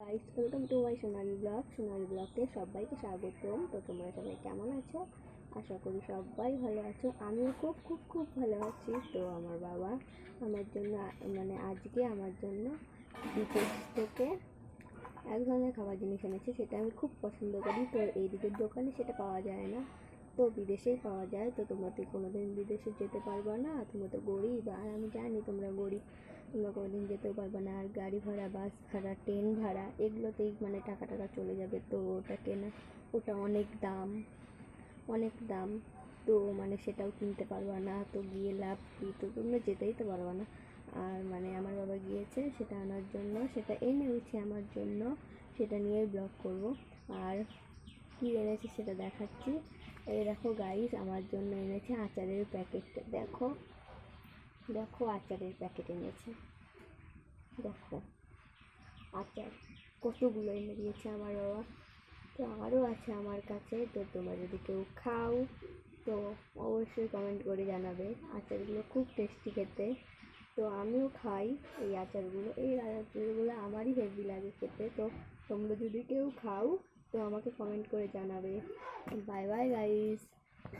Guys welcome to my Sonali blog Sonali ব্লগে সবাইকে স্বাগতম। তো তোমরা সবাই কেমন আছো? আশা করি সবাই ভালো আছো। আমিও খুব খুব খুব ভালো আছি। তো আমার বাবা আমার জন্য মানে আজকে আমার জন্য বিদেশ থেকে এক ধরনের খাবার জিনিস এনেছে, সেটা আমি খুব পছন্দ করি। তো এই দিকের দোকানে সেটা পাওয়া যায় না। তো বিদেশেই পাওয়া যায়। তো তোমরা তো কোনোদিন বিদেশে যেতে পারবে না। তোমরা তো গরিব, আর আমি জানি তোমরা গরিব। তোমরা কোনোদিন যেতেও পারবে না, আর গাড়ি ভাড়া, বাস ভাড়া, ট্রেন ভাড়া, এগুলোতেই মানে টাকা টাকা চলে যাবে। তো ওটা কেনা, ওটা অনেক দাম অনেক দাম। তো মানে সেটাও কিনতে পারবে না, তো গিয়ে লাভ কী? তো তোমরা যেতেই তো পারবে না। আর মানে আমার বাবা গিয়েছে সেটা আনার জন্য, সেটা এনে হচ্ছে আমার জন্য, সেটা নিয়েই ব্লগ করব। আর কী এনেছে সেটা দেখাচ্ছি। এই দেখো গাইস আমার জন্য এনেছে আচারের প্যাকেটটা দেখো দেখো আচারের প্যাকেট এনেছে দেখো, আচার কতগুলো এনে দিয়েছে আমার বাবা। তো আরও আছে আমার কাছে। তো তোমরা যদি কেউ খাও, তো অবশ্যই কমেন্ট করে জানাবে। আচারগুলো খুব টেস্টি খেতে। তো আমিও খাই এই আচারগুলো। এই আচারগুলো আমারই হেভি লাগে খেতে। তো তোমরা যদি কেউ খাও, তো আমাকে কমেন্ট করে জানাবে। Bye bye guys